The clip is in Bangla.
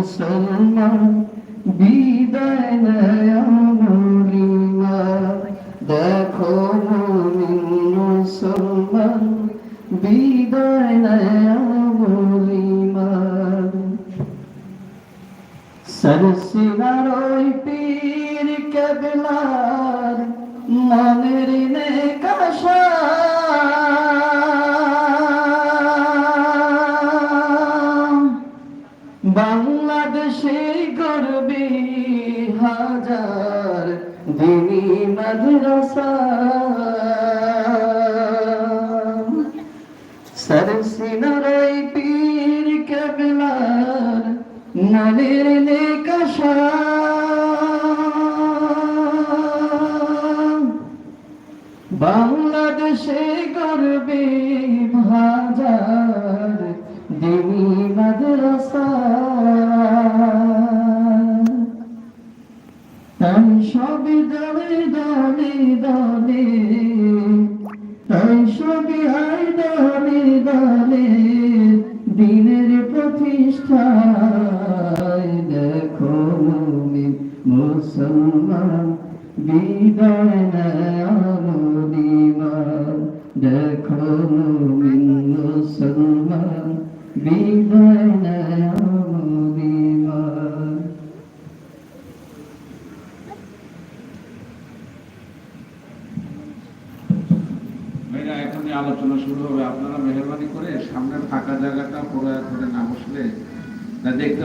মুসলমান, বিদায় নেয় মুলিমা দেখো মুমিন মুসলমান, বিদায় নেয় মুলিমা সরসিনার পীর কেবলার, মনের নেই বাংলাদেশে গর্বে হাজার দিনী মাদ্রাসা। সরসিনার ওই পীর কেবলার মনের নেকাশা বাংলাদেশে গর্বে সবে দলে দলে দলে তাই সবে হয় দলে দলে দিনের প্রতিষ্ঠায় দেখো মুমিন মুসলমান, বিদায় নয়ামদিমান দেখো মুমিন মুসলমান, বিদায় মেয়েরা এখনই আলোচনা শুরু হবে। আপনারা মেহরবানি করে সামনের ফাঁকা জায়গাটা পুরো করে না, বসলে দেখতে